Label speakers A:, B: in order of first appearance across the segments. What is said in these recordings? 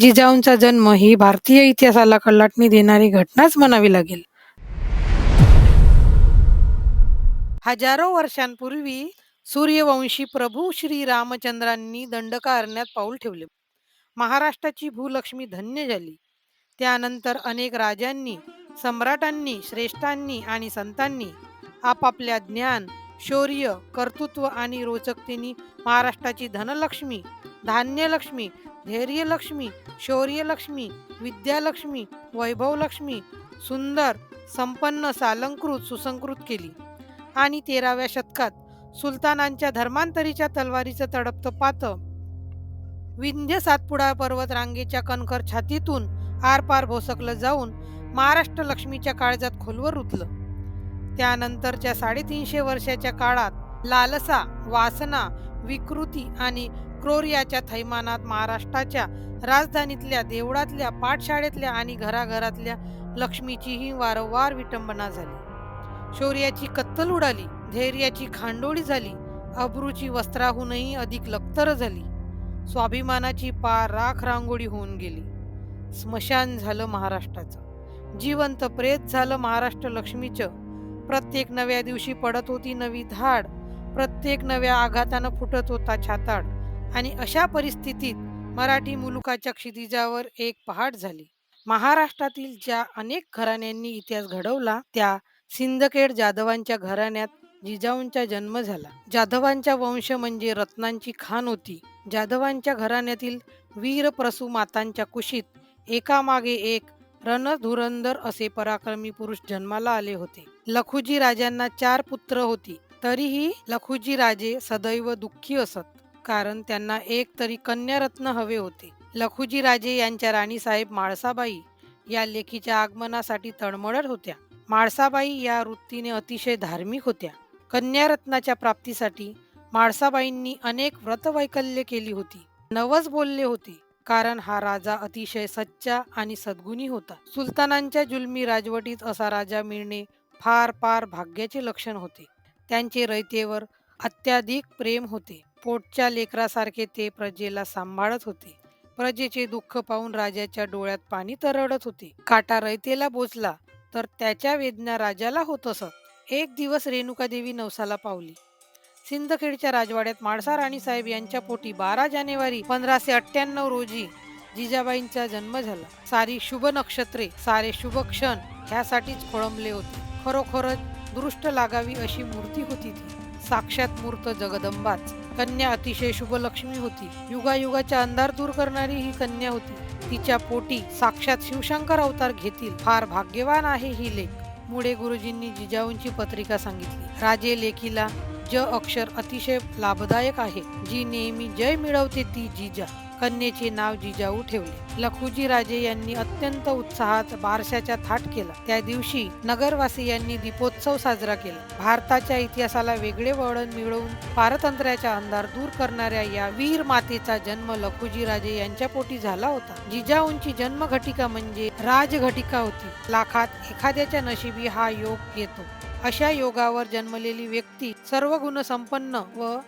A: जिजाऊंचा जन्म ही भारतीय इतिहासाला कल्लाटणी देणारी घटनाच म्हणावी लागेल. हजारो वर्षांपूर्वी सूर्यवंशी प्रभू श्री रामचंद्रांनी दंडकारण्यात पाऊल ठेवले. महाराष्ट्राची भूलक्ष्मी धन्य झाली. त्यानंतर अनेक राजांनी सम्राटांनी श्रेष्ठांनी आणि संतांनी आपापल्या ज्ञान शौर्य कर्तृत्व आणि रोचकतेने महाराष्ट्राची धनलक्ष्मी धान्यलक्ष्मी धैर्यलक्ष्मी शौर्यलक्ष्मी विद्यालक्ष्मी वैभवलक्ष्मी सुंदर संपन्न सालंकृत सुसंकृत केली. आणि तेराव्या शतकात सुलतानांच्या धर्मांतरीच्या तलवारीचं तडपतं पातं विंध्य सातपुडा पर्वत रांगेच्या कणखर छातीतून आरपार भोसकलं जाऊन महाराष्ट्र लक्ष्मीच्या काळजात खोलवर रुतलं. त्यानंतरच्या साडेतीनशे वर्षाच्या काळात लालसा वासना विकृती आणि क्रोरियाच्या थैमानात महाराष्ट्राच्या राजधानीतल्या देवळातल्या पाठशाळेतल्या आणि घराघरातल्या लक्ष्मीचीही वारंवार विटंबना झाली. शौर्याची कत्तल उडाली धैर्याची खांडोळी झाली अब्रूची वस्त्राहूनही अधिक लक्तर झाली. स्वाभिमानाची पार राख रांगोळी होऊन गेली. स्मशान झालं महाराष्ट्राचं. जिवंत प्रेत झालं महाराष्ट्र लक्ष्मीचं. प्रत्येक नव्या दिवशी पडत होती नवी धाड. प्रत्येक नव्या आघातानं फुटत होता छाताड. आणि अशा परिस्थितीत मराठी मुलुकाच्या क्षितिजावर एक पहाट झाली. महाराष्ट्रातील ज्या अनेक घराण्यांनी इतिहास घडवला त्या सिंदखेड जाधवांच्या घराण्यात जिजाऊंचा जन्म झाला. जाधवांचा वंश म्हणजे रत्नांची खान होती. जाधवांच्या घराण्यातील वीर प्रसू मातांच्या कुशीत एकामागे एक रणधुरंदर असे पराक्रमी पुरुष जन्माला आले होते. लखुजी राजांना चार पुत्र होती. तरीही लखुजी राजे सदैव दुःखी असत कारण त्यांना एक तरी कन्यारत्न हवे होते. लखुजी राजे यांच्या राणीसाहेब माळसाबाई या लेखीच्या आगमनासाठी तळमळत होत्या. माळसाबाई या वृत्तीने अतिशय धार्मिक होत्या. कन्यारत्नाच्या प्राप्तीसाठी माळसाबाईंनी अनेक व्रतवैकल्य केली होती. नवस बोलले होते कारण हा राजा अतिशय सच्चा आणि सद्गुणी होता. सुलतानांच्या जुलमी राजवटीत असा राजा मिळणे फार फार भाग्याचे लक्षण होते. त्यांचे रयतेवर अत्याधिक प्रेम होते. पोटच्या लेकरासारखे ते प्रजेला सांभाळत होते. प्रजेचे दुःख पाहून राजाच्या डोळ्यात पाणी तरळत होते. काटा रयतेला बोचला तर त्याच्या वेदना राजाला होत असत एक दिवस रेणुकादेवी नवसाला पावली. सिंदखेडच्या राजवाड्यात माळसा राणीसाहेब यांच्या पोटी बारा जानेवारी पंधराशे अठ्ठ्याण्णव रोजी जिजाबाईंचा जन्म झाला. सारी शुभ नक्षत्रे सारे शुभ क्षण ह्यासाठीच खोळंबले होते. खरोखरच दृष्ट लागावी अशी मूर्ती होती ती. साक्षात मूर्त जगदंबाच. कन्या अतिशय शुभलक्ष्मी होती. युगायुगाचा अंधार दूर करणारी ही कन्या होती. तिच्या पोटी साक्षात शिवशंकर अवतार घेतील. फार भाग्यवान आहे ही लेख. मुळे गुरुजींनी जिजाऊंची पत्रिका सांगितली. राजे लेखीला ज अक्षर अतिशय लाभदायक आहे. जी नेहमी जय मिळवते ती जिजा. कन्येचे नाव जिजाऊ ठेवले. लखुजी राजे यांनी अत्यंत उत्साहात बारशाचा थाट केला. त्या दिवशी नगरवासियांनी दीपोत्सव साजरा केला. भारताच्या इतिहासाला वेगळे वळण मिळवून पारतंत्र्याचा अंधार दूर करणाऱ्या या वीर मातेचा जन्म लखुजी राजे यांच्या पोटी झाला होता. जिजाऊंची जन्मघटिका म्हणजे राजघटिका होती. लाखात एखाद्याच्या नशिबी हा योग येतो. अशा योगावर जन्मलेली व्यक्ती सर्व गुण संपन्न व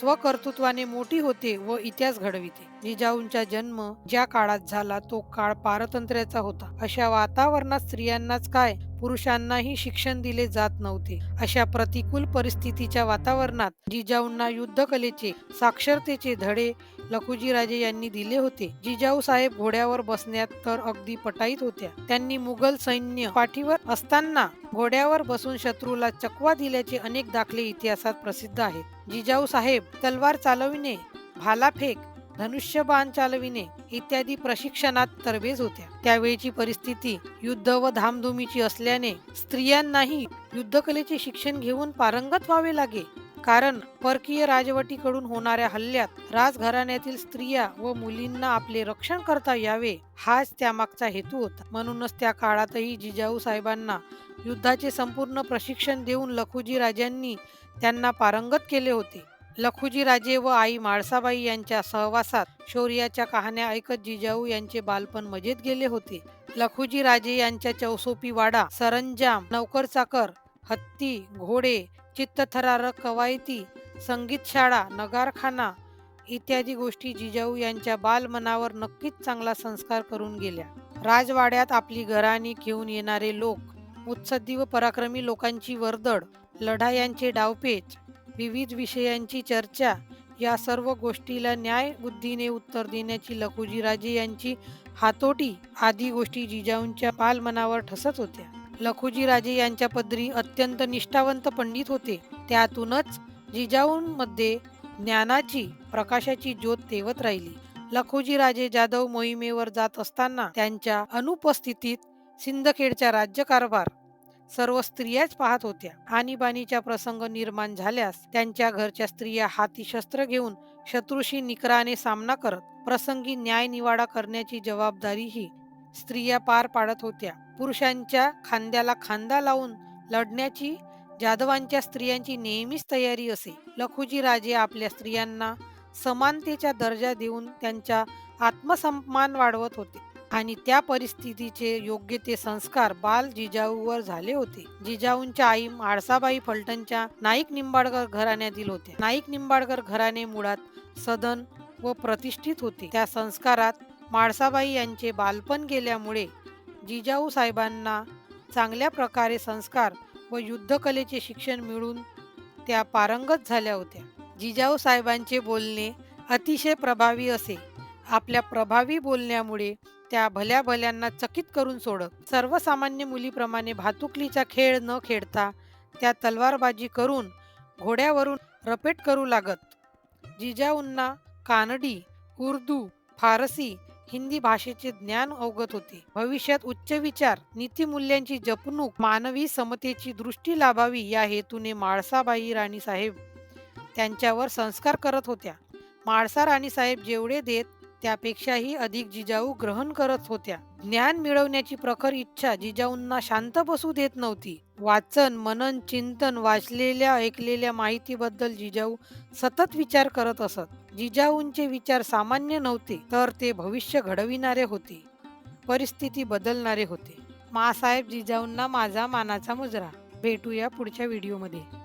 A: स्वकर्तृत्वाने मोठी होते व इतिहास घडविते. जिजाऊंचा जन्म ज्या काळात झाला तो काळ पारतंत्र्याचा होता. अशा वातावरणात स्त्रियांनाच काय? पुरुषांनाही शिक्षण दिले जात नव्हते. अशा प्रतिकूल परिस्थितीच्या वातावरणात जिजाऊंना युद्धकलेचे साक्षरतेचे धडे लखुजीराजे यांनी दिले होते. जिजाऊ साहेब घोड्यावर बसण्यात तर अगदी पटाईत होत्या. त्यांनी मुघल सैन्य पाठीवर असताना घोड्यावर बसून शत्रूला चकवा दिल्याचे अनेक दाखले इतिहासात प्रसिद्ध आहेत. जिजाऊ साहेब तलवार चालविणे भालाफेक धनुष्यबाण चालविणे इत्यादी प्रशिक्षणात तरबेज होत्या. त्यावेळची परिस्थिती युद्ध व धामधुमीची असल्याने स्त्रियांनाही युद्धकलेचे शिक्षण घेऊन पारंगत व्हावे लागे. कारण परकीय राजवटीकडून होणाऱ्या हल्ल्यात राजघराण्यातील स्त्रिया व मुलींना आपले रक्षण करता यावे हाच त्यामागचा हेतू होता. म्हणूनच त्या काळातही जिजाऊ साहेबांना युद्धाचे संपूर्ण प्रशिक्षण देऊन लखुजी राजांनी त्यांना पारंगत केले होते. लखुजी राजे व आई माळसाबाई यांच्या सहवासात शौर्याच्या कहाण्या ऐकत जिजाऊ यांचे बालपण मजेत गेले होते. लखुजी राजे यांच्या चौसोपी वाडा सरंजाम नौकर चाकर हत्ती घोडे चित्तथरारक कवायती संगीत शाळा नगारखाना इत्यादी गोष्टी जिजाऊ यांच्या बालमनावर नक्कीच चांगला संस्कार करून गेल्या. राजवाड्यात आपली घराणी घेऊन येणारे लोक मुत्सद्दी व पराक्रमी लोकांची वर्दळ लढायांचे डावपेच विविध विषयांची चर्चा. या सर्व गोष्टीला न्याय बुद्धीने उत्तर देण्याची लखुजीराजे यांची हातोटी आदी गोष्टी जिजाऊंच्या बालमनावर ठसत होत्या. लखुजीराजे यांच्या पदरी अत्यंत निष्ठावंत पंडित होते. त्यातूनच जिजाऊंमध्ये ज्ञानाची प्रकाशाची ज्योत तेवत राहिली. लखुजीराजे जाधव मोहिमेवर जात असताना त्यांच्या अनुपस्थितीत सिंदखेडचा राज्यकारभार सर्व स्त्रियाच पाहत होत्या. आणीबाणीचा प्रसंग निर्माण झाल्यास त्यांच्या घरच्या स्त्रिया हाती शस्त्र घेऊन शत्रूशी निकराने सामना करत प्रसंगी न्याय निवाडा करण्याची जबाबदारीही स्त्रिया पार पाडत होत्या. पुरुषांच्या खांद्याला खांदा लावून लढण्याची जाधवांच्या स्त्रियांची नेहमीच तयारी असे. लखुजी राजे आपल्या स्त्रियांना समानतेचा दर्जा देऊन त्यांचा आत्मसन्मान वाढवत होते. आणि त्या परिस्थितीचे योग्य ते संस्कार बाल जिजाऊवर झाले होते. जिजाऊंच्या आई आळसाबाई फलटणच्या नाईक निंबाळकर घराण्यातील होत्या. नाईक निंबाळकर घराणे मुळात सदन व प्रतिष्ठित होते. त्या संस्कारात माळसाबाई यांचे बालपण गेल्यामुळे जिजाऊ साहेबांना चांगल्या प्रकारे संस्कार व युद्धकलेचे शिक्षण मिळून त्या पारंगत झाल्या होत्या. जिजाऊ साहेबांचे बोलणे अतिशय प्रभावी असे. आपल्या प्रभावी बोलण्यामुळे त्या भल्या भल्यांना चकित करून सोडत. सर्वसामान्य मुलीप्रमाणे भातुकलीचा खेळ न खेळता त्या तलवारबाजी करून घोड्यावरून रपेट करू लागत. जिजाऊंना कानडी उर्दू फारसी हिंदी भाषेचे ज्ञान अवगत होते. भविष्यात उच्च विचार नीतिमूल्यांची जपणूक मानवी समतेची दृष्टी लाभावी या हेतूने माळसाबाई राणीसाहेब त्यांच्यावर संस्कार करत होत्या. माळसा राणीसाहेब जेवढे देत त्यापेक्षाही अधिक जिजाऊ ग्रहण करत होत्या. ज्ञान मिळवण्याची प्रखर इच्छा जिजाऊंना शांत बसू देत नव्हती. वाचन मनन चिंतन वाचलेल्या ऐकलेल्या माहितीबद्दल जिजाऊ सतत विचार करत असत. जिजाऊंचे विचार सामान्य नव्हते तर ते भविष्य घडविणारे होते. परिस्थिती बदलणारे होते. मासाहेब जिजाऊंना माझा मानाचा मुजरा. भेटूया पुढच्या व्हिडिओमध्ये.